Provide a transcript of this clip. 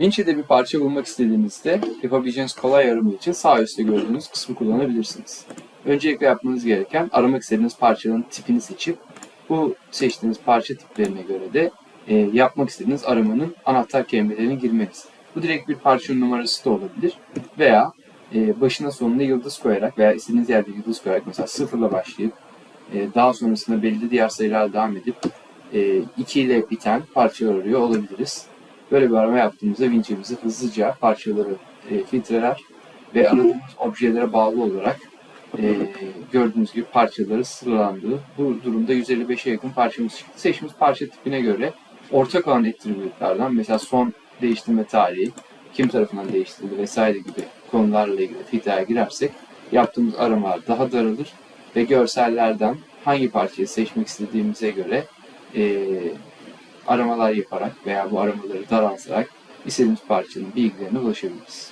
Vinci'de bir parça bulmak istediğinizde yapabileceğiniz kolay arama için sağ üstte gördüğünüz kısmı kullanabilirsiniz. Öncelikle yapmanız gereken aramak istediğiniz parçanın tipini seçip bu seçtiğiniz parça tiplerine göre de e, yapmak istediğiniz aramanın anahtar kelimelerini girmeniz. Bu direkt bir parçanın numarası da olabilir veya e, başına sonuna yıldız koyarak veya istediğiniz yerde yıldız koyarak mesela sıfırla başlayıp e, daha sonrasında belli diğer sayılar devam edip e, 2 ile biten parçalar arıyor olabiliriz. Böyle bir arama yaptığımızda Vinci'mizi hızlıca parçaları e, filtreler ve aradığımız objelere bağlı olarak e, gördüğünüz gibi parçaları sıralandığı bu durumda 155'e yakın parçamız çıktı. Seçtiğimiz parça tipine göre ortak olan attribütlerden mesela son değiştirme tarihi, kim tarafından değiştirildi vesaire gibi konularla ilgili filtreye girersek yaptığımız aramalar daha daralır ve görsellerden hangi parçayı seçmek istediğimize göre e, aramalar yaparak veya bu aramaları daraltarak istediğimiz parçanın bilgilerine ulaşabiliriz.